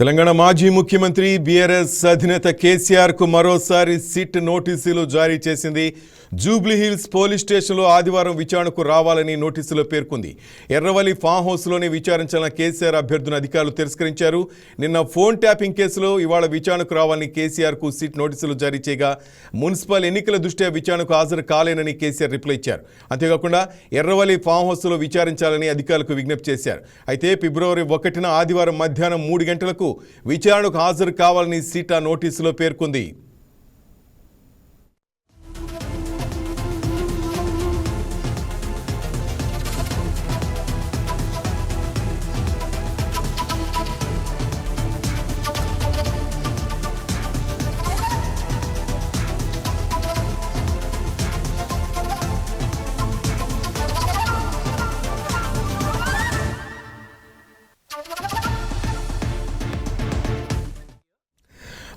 తెలంగాణ మాజీ ముఖ్యమంత్రి బీఆర్ఎస్ అధినేత కేసీఆర్కు మరోసారి సిట్ నోటీసులు జారీ చేసింది. జూబ్లీహిల్స్ పోలీస్ స్టేషన్లో ఆదివారం విచారణకు రావాలని నోటీసులో పేర్కొంది. ఎర్రవల్లి ఫామ్ హౌస్లోనే విచారించాలని కేసీఆర్ అభ్యర్థులను అధికారులు తిరస్కరించారు. నిన్న ఫోన్ ట్యాపింగ్ కేసులో ఇవాళ విచారణకు రావాలని కేసీఆర్కు సిట్ నోటీసులు జారీ చేయగా మున్సిపల్ ఎన్నికల దృష్ట్యా విచారణకు హాజరు కాలేనని కేసీఆర్ రిప్లై ఇచ్చారు. అంతేకాకుండా ఎర్రవల్లి ఫామ్ హౌస్లో విచారించాలని అధికారులకు విజ్ఞప్తి చేశారు. అయితే ఫిబ్రవరి ఒకటిన ఆదివారం మధ్యాహ్నం మూడు గంటలకు విచారణకు హాజరు కావాలని సీటా నోటీసులో పేర్కొంది.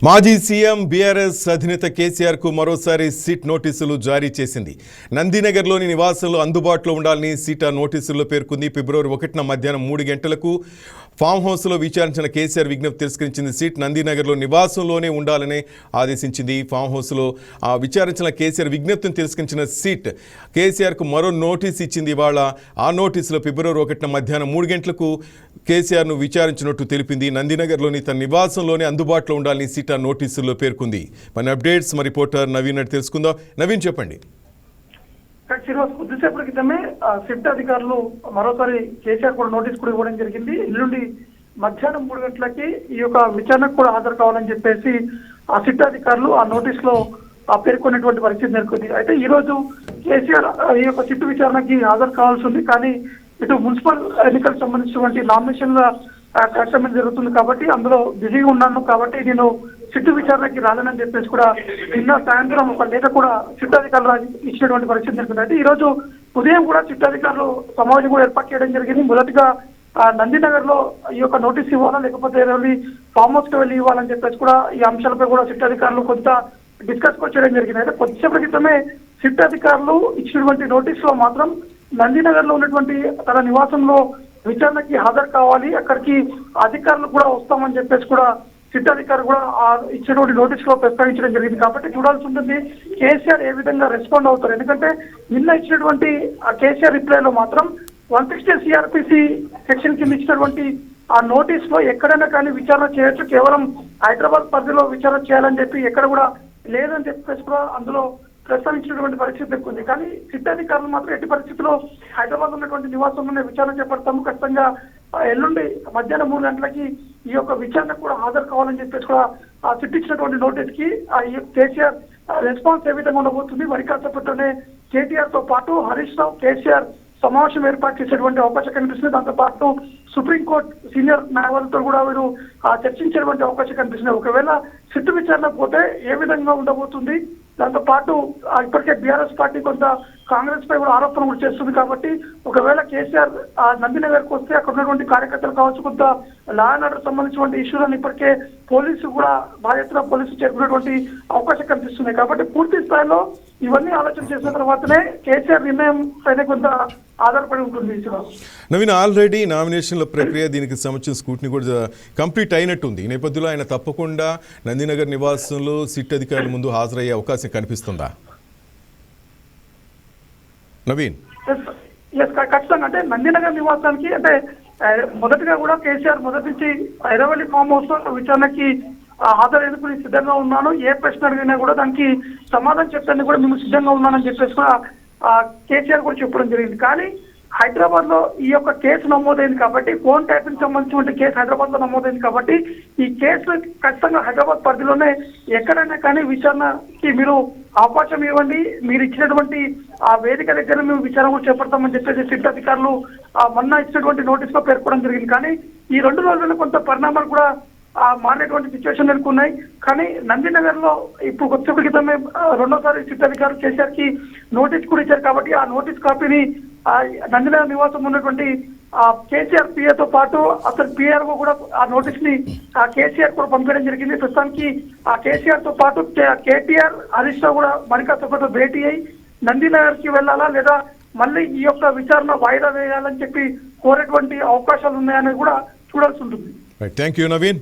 మాజీ సీఎం బీఆర్ఎస్ అధినేత కేసీఆర్కు మరోసారి సిట్ నోటీసులు జారీ చేసింది. నందినగర్లోని నివాసంలో అందుబాటులో ఉండాలని సీటా నోటీసుల్లో పేర్కొంది. ఫిబ్రవరి ఒకటిన మధ్యాహ్నం మూడు గంటలకు ఫామ్ హౌస్లో విచారించిన కేసీఆర్ విజ్ఞప్తి తిరస్కరించింది. సీట్ నందినగర్లో నివాసంలోనే ఉండాలని ఆదేశించింది. ఫామ్ హౌస్లో ఆ విచారించిన కేసీఆర్ విజ్ఞప్తిని తిరస్కరించిన సీట్ కేసీఆర్కు మరో నోటీస్ ఇచ్చింది. ఇవాళ ఆ నోటీసులో ఫిబ్రవరి ఒకటిన మధ్యాహ్నం మూడు గంటలకు కేసీఆర్ను విచారించినట్టు తెలిపింది. నందినగర్లోని తన నివాసంలోనే అందుబాటులో ఉండాలని సీట్ నోటీసుల్లో పేర్కొంది. మన అప్డేట్స్ మా రిపోర్టర్ నవీన్ అని తెలుసుకుందాం. నవీన్ చెప్పండి. కొద్దిసేపటి క్రితమే ఆ, సిట్ అధికారులు మరోసారి కేసీఆర్ కూడా నోటీస్ కూడా ఇవ్వడం జరిగింది. ఎల్లుండి మధ్యాహ్నం మూడు గంటలకి ఈ యొక్క విచారణకు కూడా హాజరు కావాలని చెప్పేసి ఆ సిట్ అధికారులు ఆ నోటీస్లో ఆ పేర్కొన్నటువంటి పరిస్థితి నెలకొంది. అయితే ఈ రోజు కేసీఆర్ ఈ యొక్క సిట్ విచారణకి హాజరు కావాల్సి ఉంది. కానీ ఇటు మున్సిపల్ ఎన్నికలకు సంబంధించినటువంటి నామినేషన్ల కార్యక్రమం జరుగుతుంది కాబట్టి అందులో బిజీగా ఉన్నాను. కాబట్టి నేను సిట్టు విచారణకి రాలేనని చెప్పేసి కూడా నిన్న సాయంత్రం ఒక లేఖ కూడా సిట్టు అధికారులు ఇచ్చినటువంటి పరిస్థితి జరుగుతుంది. అయితే ఈ రోజు ఉదయం కూడా సిట్టు అధికారులు సమావేశం కూడా ఏర్పాటు చేయడం జరిగింది. మొదటిగా ఆ, నందినగర్లో ఈ యొక్క నోటీస్ ఇవ్వాలా లేకపోతే వెళ్ళి ఫామ్ హౌస్కి వెళ్ళి ఇవ్వాలని చెప్పేసి కూడా ఈ అంశాలపై కూడా సిట్ అధికారులు కొంత డిస్కస్ కూడా చేయడం జరిగింది. అయితే కొద్దిసేపటి క్రితమే సిట్ అధికారులు ఇచ్చినటువంటి నోటీస్లో మాత్రం నందినగర్లో ఉన్నటువంటి తన నివాసంలో విచారణకి హాజరు కావాలి. అక్కడికి అధికారులు కూడా వస్తామని చెప్పేసి కూడా సిట్ అధికారులు కూడా ఆ ఇచ్చినటువంటి నోటీస్లో ప్రస్తావించడం జరిగింది. కాబట్టి చూడాల్సి ఉంటుంది కేసీఆర్ ఏ విధంగా రెస్పాండ్ అవుతారు. ఎందుకంటే నిన్న ఇచ్చినటువంటి ఆ కేసీఆర్ రిప్లై లో మాత్రం వన్ సిక్స్టీ సిఆర్పిసి సెక్షన్ కింద ఇచ్చినటువంటి ఆ నోటీస్లో ఎక్కడైనా కానీ విచారణ చేయొచ్చు. కేవలం హైదరాబాద్ పరిధిలో విచారణ చేయాలని చెప్పి ఎక్కడ కూడా లేదని చెప్పేసి కూడా అందులో ప్రస్తావించినటువంటి పరిస్థితి ఎక్కువ ఉంది కానీ సిట్ అధికారులు మాత్రం ఎట్టి పరిస్థితుల్లో హైదరాబాద్ ఉన్నటువంటి నివాసంలోనే విచారణ చేపడతాము. ఖచ్చితంగా ఎల్లుండి మధ్యాహ్నం మూడు గంటలకి ఈ యొక్క విచారణకు కూడా హాజరు కావాలని చెప్పేసి కూడా ఆ చుట్టించినటువంటి ఇచ్చినటువంటి నోటీస్కి ఆ ఈ కేసీఆర్ ఆ, రెస్పాన్స్ ఏ విధంగా ఉండబోతుంది మరి కాసేపట్లోనే కేటీఆర్తో పాటు హరీష్ రావు కేసీఆర్ సమావేశం ఏర్పాటు చేసేటువంటి అవకాశం కనిపిస్తుంది. దాంతో పాటు సుప్రీంకోర్టు సీనియర్ న్యాయవాదులతో కూడా వీరు ఆ, చర్చించేటువంటి అవకాశం కనిపిస్తుంది. ఒకవేళ సిట్టు విచారణ పోతే ఏ విధంగా ఉండబోతుంది? దాంతో పాటు ఆ, ఇప్పటికే బీఆర్ఎస్ పార్టీ కొంత కాంగ్రెస్ పై కూడా ఆరోపణలు కూడా చేస్తుంది కాబట్టి ఒకవేళ కేసీఆర్ ఆ, నందినగర్కి వస్తే అక్కడ ఉన్నటువంటి కార్యకర్తలు కావచ్చు కొంత లా అండ్ ఆర్డర్ సంబంధించినటువంటి ఇష్యూలను ఇప్పటికే పోలీసు కూడా బాధ్యతగా పోలీసు చేరుకునేటువంటి అవకాశం కనిపిస్తుంది కాబట్టి పూర్తి స్థాయిలో ఇవన్నీ ఆలోచన చేసిన తర్వాతనే కేసీఆర్ నిర్ణయం పైన కొంత ఆధారపడి ఉంటుంది. నవీన్ ఆల్రెడీ నామినేషన్ల ప్రక్రియ దీనికి సంబంధించిన స్కూట్ని కూడా కంప్లీట్ అయినట్టుంది. ఈ నేపథ్యంలో ఆయన తప్పకుండా నందినగర్ నివాసంలో సిట్ అధికారుల ముందు హాజరయ్యే అవకాశం కనిపిస్తుందా? నవీన్. ఖచ్చితంగా. అంటే నందినగర్ నివాసానికి అంటే మొదటగా కూడా కేసీఆర్ మొదటి నుంచి ఎరవల్లి ఫామ్ హౌస్లో విచారణకి ఆ, హాజరయ్యేందుకు సిద్ధంగా ఉన్నాను? ఏ ప్రశ్న అడిగినా కూడా దానికి సమాధానం చెప్పడానికి కూడా మేము సిద్ధంగా ఉన్నానని చెప్పేసి కూడా కేసీఆర్ కూడా చెప్పడం జరిగింది. కానీ హైదరాబాద్లో ఈ యొక్క కేసు నమోదైంది కాబట్టి ఫోన్ ట్యాపింగ్ సంబంధించిన కేసు హైదరాబాద్లో నమోదైంది కాబట్టి ఈ కేసు ఖచ్చితంగా హైదరాబాద్ పరిధిలోనే ఎక్కడైనా కానీ విచారణకి మీరు అవకాశం ఇవ్వండి. మీరు ఇచ్చినటువంటి ఆ వేదిక దగ్గర మేము విచారణ కూడా చేపడతామని చెప్పేసి సిట్ అధికారులు ఆ మొన్న ఇచ్చినటువంటి నోటీస్లో పేర్కొనడం జరిగింది. కానీ ఈ రెండు రోజుల్లో కొంత పరిణామాలు కూడా మారినటువంటి సిచ్యువేషన్ నెలకొన్నాయి. కానీ నందినగర్లో ఇప్పుడు కొద్దిసేపు క్రితమే రెండోసారి సిట్ అధికారులు కేసీఆర్కి నోటీస్ కూడా ఇచ్చారు కాబట్టి ఆ నోటీస్ కాపీని ఆ నందినగర్ నివాసం ఉన్నటువంటి ఆ కేసీఆర్ పిఏతో పాటు అతని పిఆర్ఓ కూడా ఆ నోటీస్ని ఆ కేసీఆర్ కూడా పంపించడం జరిగింది. ప్రస్తుతానికి ఆ కేసీఆర్తో పాటు కేటీఆర్ హరీష్ రావు కూడా మణికాతో భేటీ అయి నందినగర్కి వెళ్ళాలా లేదా మళ్ళీ ఈ యొక్క విచారణ వాయిదా వేయాలని చెప్పి కోరేటువంటి అవకాశాలు ఉన్నాయని కూడా చూడాల్సి ఉంటుంది. Thank you Naveen